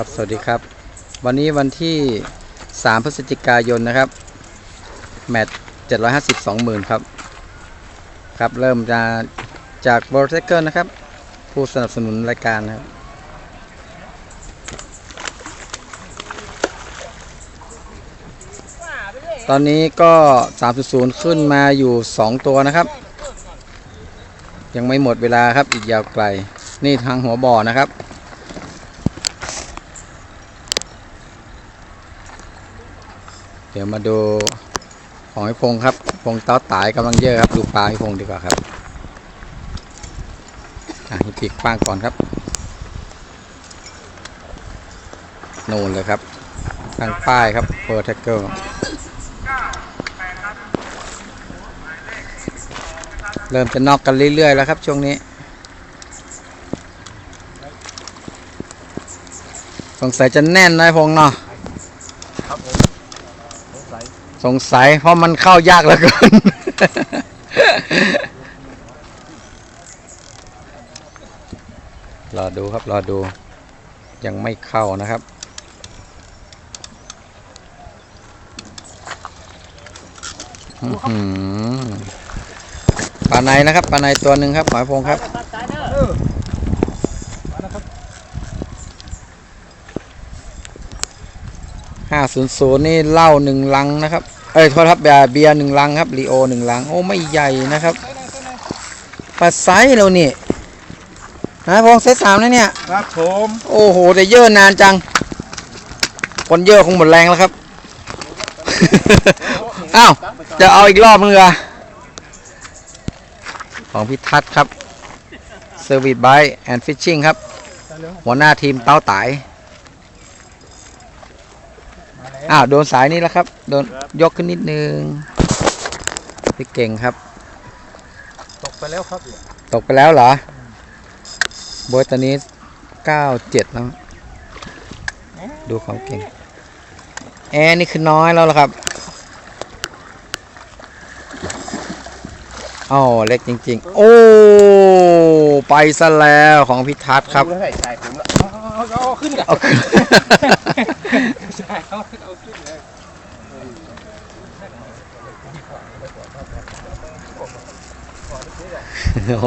ครับสวัสดีครับ วันนี้วันที่ 3 พฤศจิกายนนะครับ แมตช์750 20,000 ครับ ครับ เริ่มจะจากบอร์เซเกอร์นะครับ ผู้สนับสนุนรายการนะครับตอนนี้ก็ 3.0 ขึ้นมาอยู่ 2 ตัวนะครับ ยังไม่หมดเวลาครับอีกยาวไกล นี่ทางหัวบ่อนะครับ ดี๋ยวมาดูของไอ้พงครับ พงเต้าตายกำลังเยอะครับ ดูปลาไอ้พงดีกว่าครับอะมีปีกกว้างก่อนครับนูนเลยครับทางป้ายครับเ e อร์ t ท g เกิลเริ่มจะนอกกันเรื่อยๆแล้วครับช่วงนี้ สงสัยจะแน่นนะไอ้พงเนาะ สงสัยเพราะมันเข้ายากเหลือเกิน รอดูครับ รอดู ยังไม่เข้านะครับอื้อหือปลาในนะครับ ปลาในตัวหนึ่งครับหมายพงครับ เออมาแล้วครับ ห้า ศูนย์ศูนย์นี่เหล้าหนึ่งลังนะครับ เอ้ยโทษครับเบียร์เบียร์หนึ่งลังครับรีโอหนึ่งลัง โอ้ไม่ใหญ่นะครับใส่ไหนใส่ไหนปลาไซส์เรานี่นะพงเซตสามแล้วเนี่ยครับผมโอ้โหแต่เยอะนานจังคนเยอะคงหมดแรงแล้วครับอ้าวจะเอาอีกรอบนึงเหรอของพิทัศน์ครับ Service by and Fishing ครับใส่เร็วหัวหน้าทีมเต้าตายมาแล้ว อ้าวโดนสายนี้แล้วครับ โดนยกขึ้นนิดนึงพี่เก่งครับ ตกไปแล้วครับตกไปแล้วเหรอโบยตอนนี้เก้าเจ็ดแล้ว ดูของเก่ง แอร์นี่คือน้อยแล้วล่ะครับอ๋อเล็กจริง ๆ โอ้ ไปซะแล้วของพิทัศน์ครับดูให้ใส่ผมละเอาเอาเอาเอาขึ้นกันเอาขึ้น ใช่เอาขึ้นเอาขึ้นเลยโอ้โห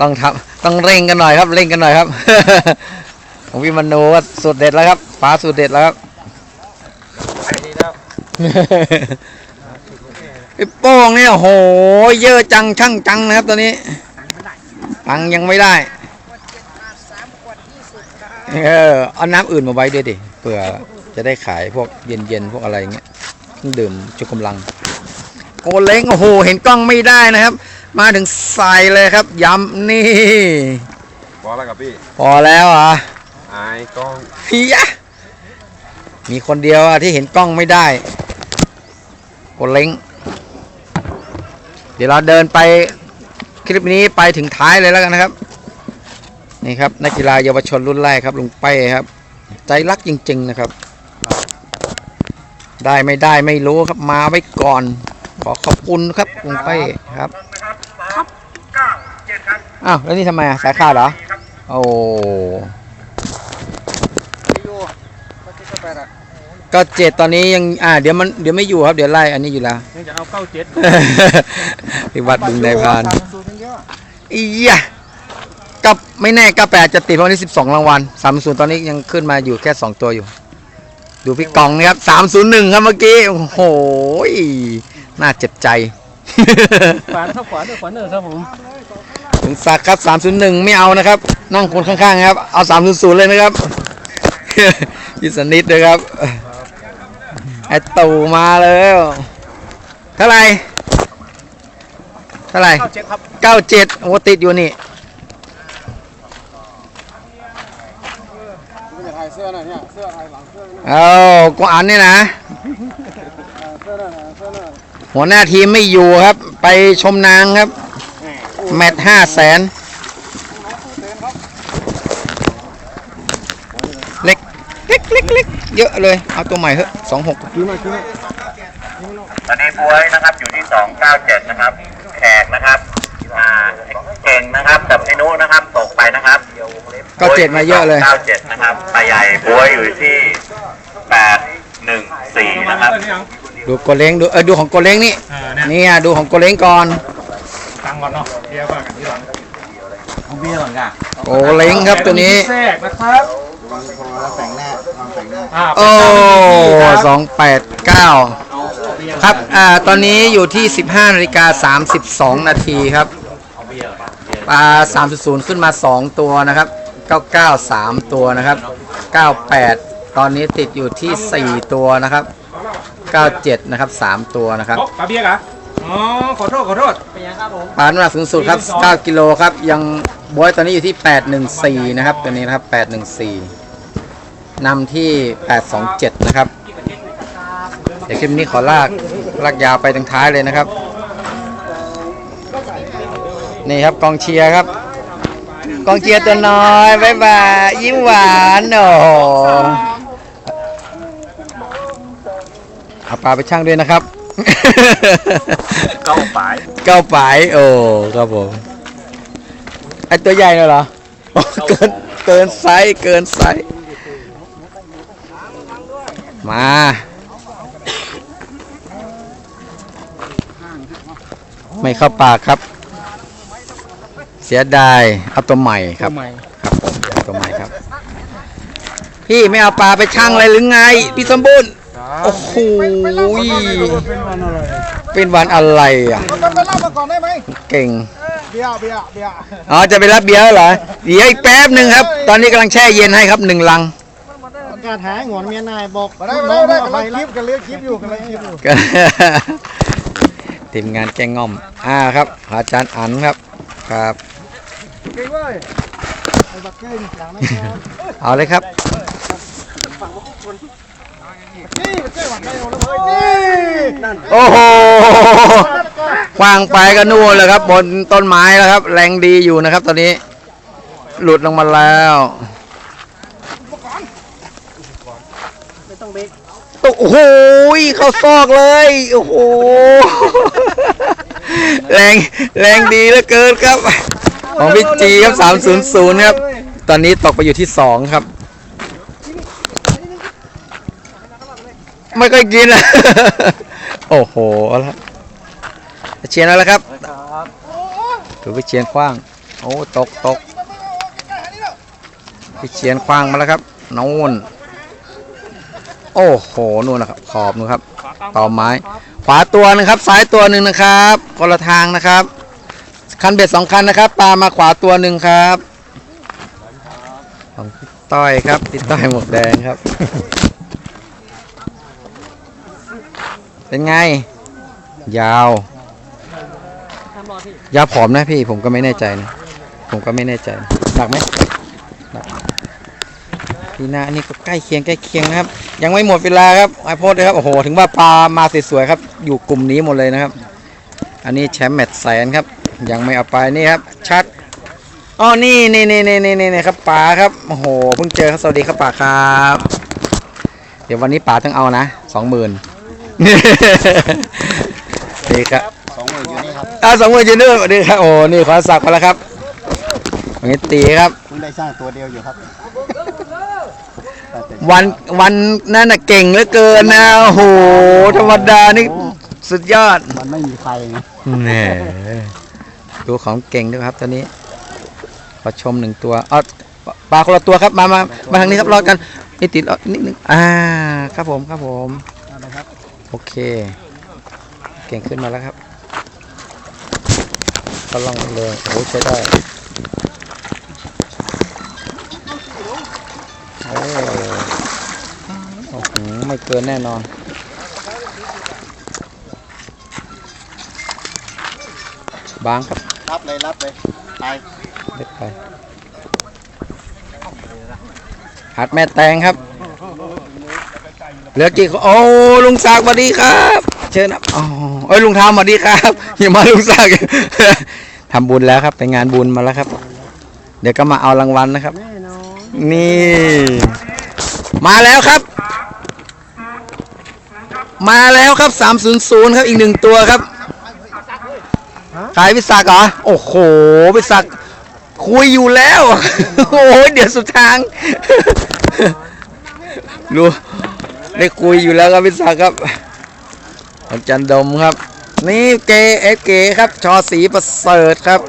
ต้องทำต้องเร่งกันหน่อยครับ เร่งกันหน่อยครับ ของพี่มโนว่าสุดเด็ดแล้วครับฟ้าสุดเด็ดแล้วครับไปดีแล้วไอ้โป้งเนี่ยโห เยอะจังช่างจังนะครับตัวนี้ ตังยังไม่ได้ เออเอาน้ำอื่นมาไว้ด้วยดิเผื่อจะได้ขายพวกเย็นๆพวกอะไรเงี้ยเครื่องดื่มจุกกำลัง โกเล้งโอ้โหเห็นกล้องไม่ได้นะครับ มาถึงใส่เลยครับย้ำนี่ พอแล้วครับพี่พอแล้วเหรอะอายกล้องเฮียมีคนเดียวอะที่เห็นกล้องไม่ได้โกเล้งเดี๋ยวเราเดินไปคลิปนี้ไปถึงท้ายเลยแล้วกันนะครับ นี่ครับนักกีฬาเยาวชนรุ่นแรกครับลุงเป้ครับ ใจรักจริง ๆนะครับ ได้ไม่ได้ไม่รู้ครับมาไว้ก่อน ขอขอบคุณครับลุงเป้ครับอ้าวแล้วนี่ทำไมอะสายขาดเหรอโอ้ไปอยู่ไปที่ก็ไปละก็เจ็ดตอนนี้ยังอ่าเดี๋ยวมันเดี๋ยวไม่อยู่ครับเดี๋ยวไล่อันนี้อยู่แล้วยังจะเอาเข้าเจ็ดที่วัดบึงนายพรานสมสูตรมันเยอะอียะ กับไม่แน่กับแปดจะติดเพราะวันนี้สิบสองรางวัลสามศูนย์ตอนนี้ยังขึ้นมาอยู่แค่สองตัวอยู่ ดูพี่กองนะครับสามศูนย์หนึ่งครับเมื่อกี้ โอ้โหยน่าเจ็บใจ ขวานเข้าขวานด้วยขวานเนอร์ครับผมถึงศักดิ์ครับสามศูนย์หนึ่งไม่เอานะครับ นั่งคนข้างๆครับ เอาสามศูนย์ศูนย์เลยนะครับ ยิสนิดเลยครับไอตู่มาแล้วเท่าไหร่เท่าไหร่เข้าเจ็ดครับเก้าเจ็ดโอ้ติดอยู่นี่ คุณจะถ่ายเสื้อหน่อยเนี่ยเสื้อถ่ายหลังเสื้อนี่เอากวอันนี่นะเสื้อหน่อยเสื้อหน่อยหัวหน้าทีมไม่อยู่ครับ ไปชมนางครับ แมตห้าแสนเล็กเล็กเล็กเล็กเยอะเลย เอาตัวใหม่เถอะสองหกคือมาคือมาตอนนี้บวยนะครับอยู่ที่ 297 นะครับ แขกนะครับ อ่าเก่งนะครับกับไอ้นุนะครับต กไปนะครับก็เจ็ดมาเยอะเลย เก้าเจ็ดนะครับปลาใหญ่บัวอยู่ที่แปดหนึ่งสี่นะครับ ดูโกเล้งดูเออดูของโกเล้งนี่อ่าเนี่ยเนี่ยดูของโกเล้งก่อนตังก่อนเนาะเทียบกันที่หลังโกเล้งครับตัวนี้ แทรกนะครับอ่าโอ้สองแปดเก้าครับอ่าตอนนี้อยู่ที่15นาฬิกา32นาทีครับปลา3.0ขึ้นมา2ตัวนะครับ 99 3 ตัวนะครับ 98 ตอนนี้ติดอยู่ที่ 4 ตัวนะครับ 97 นะครับ 3 ตัวนะครับโอ๊ะปลาเบียร์เหรออ๋อ ขอโทษ ขอโทษปลาน้ำหนักสูงสุดครับ 9 กิโลครับ ยังบอยตอนนี้อยู่ที่ 814 นะครับ ตัวนี้นะครับ 814นำที่ 827 นะครับ เดี๋ยวคลิปนี้ขอลาก ลากยาวไปทางท้ายเลยนะครับ นี่ครับกองเชียร์ครับ กองเชียร์ตัวน้อยบายบายยิ้มหวานโอ้โหเอาปลาไปช่างด้วยนะครับ เก้าปลายเก้าปลายโอ้ครับผมไอตัวใหญ่น่ะเหรอโอ้เกินเกินไซส์เกินไซส์มาไม่เข้าปากครับ เสียดายเอาตัวใหม่ครับครับผมเอาตัวใหม่ครับ พี่ไม่เอาปลาไปช่างเลยหรือไง พี่สมบูรณ์โอ้โหเป็นวันอะไรอะต้องไปเล่ามาก่อนได้ไหมเก่ง เบียร์เบียร์เบียร์อ๋อจะไปรับเบียร์เหรอเดี๋ยวอีกแป๊บหนึ่งครับ ตอนนี้กำลังแช่เย็นให้ครับหนึ่งลังการหาหงอนเมียนายบอกได้ได้ได้กำลังคลิปกันเลือกคลิปอยู่กำลังคลิปอยู่ทีมงานแกงง่อม อ่าครับอาจารย์อันครับครับ เก่งเว้ยไอ้บักเก่งหลังนะครัเอาเลยครับนี่มันเก่งหวังได้เราแล้วเว้ยนี่นั่นโอ้โหคว้างไปก็นู่นเลยครับ บนต้นไม้แล้วครับ แรงดีอยู่นะครับ ตอนนี้ หลุดลงมาแล้วโอ้โหเข้าซอกเลยโอ้โหแรงแรงดีเหลือเกินครับ ของพี่จีครับ300ครับ ตอนนี้ตกไปอยู่ที่2ครับ ไม่ค่อยกินอะโอ้โหเอาละเชียนแล้วละครับถือไปเชียนคว้าง โอ้ตกตกพี่เชียนคว้างมาแล้วครับนู่นโอ้โหนู่นนะครับ ขอบนู่นครับ ต่อไม้ ขวาตัวหนึงครับ ซ้ายตัวหนึ่งนะครับคนละทางนะครับ คันเบ็ดสองคันนะครับปลามาขวาตัวหนึ่งครับ ของพี่ต้อยครับพี่ต้อยหมวกแดงครับ เป็นไง ยาว ยาวผอมนะพี่ผมก็ไม่แน่ใจนะ ผมก็ไม่แน่ใจหนักไหมหนักพี่นาอันนี้ก็ใกล้เคียงใกล้เคียงนะครับ ยังไม่หมดเวลาครับไอโพสเลยครับโอ้โหถึงว่าปลามาสวยๆครับ อยู่กลุ่มนี้หมดเลยนะครับ อันนี้แชมป์แมตช์แสนครับ ยังไม่เอาไปนี่ครับ ชัดอ๋อนี่นี่นี่นี่นี่นี่ครับป๋าครับโอ้โหเพิ่งเจอครับสวัสดีครับป๋าครับ เดี๋ยววันนี้ป๋าต้องเอานะสองหมื่นนี่ครับสองหมื่นอยู่นี่ครับอ่าสองหมื่นยืนด้วยสวัสดีครับโอ้นี่ขอสักมาแล้วครับวันนี้ตีครับคุณได้สร้างตัวเดียวอยู่ครับวันวันนั่นน่ะเก่งเหลือเกินนะโอ้โหธรรมดานี่สุดยอด มันไม่มีใครไงแหน่ ดูของเก่งด้วยครับตอนนี้ ขอชมหนึ่งตัวอ๋อปปลาคนละตัวครับมามามาทางนี้ครับรอกันนี่ติดอ๋อนิดนึงอ่าครับผมครับผมนะครับโอเค เก่งขึ้นมาแล้วครับก็ล่องเลยโอ้ใช้ได้โอ้โอ้โหไม่เกินแน่นอนบางครับ รับเลยรับเลยไปเล็กไปหัดแม่แตงครับเหลือกี่คนโอ้ลุงศักดิ์สวัสดีครับ เชิญครับอ๋อเอ้ยลุงทามสวัสดีครับอย่ามาลุงศักดิ์ทำบุญแล้วครับ ไปงานบุญมาแล้วครับ เดี๋ยวก็มาเอารางวัลนะครับ นี่ มาแล้วครับ มาแล้วครับ300ครับอีกหนึ่งตัวครับ ขายวิสากเหรอ โอ้โหวิสากคุยอยู่แล้ว โอ้ยเดี๋ยวสุดทางดูได้คุยอยู่แล้วครับพี่ศักดิ์ครับอาจารย์ดมครับ นี่เกเอฟเกครับ ชอสีประเสริฐครับ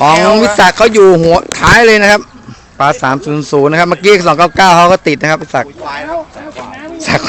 ของวิศักดิ์เขาอยู่หัวท้ายเลยนะครับปลาสามศูนย์ศูนย์นะครับ เมื่อกี้สองเก้าเก้าเขาก็ติดนะครับวิศักดิ์ศักดิ์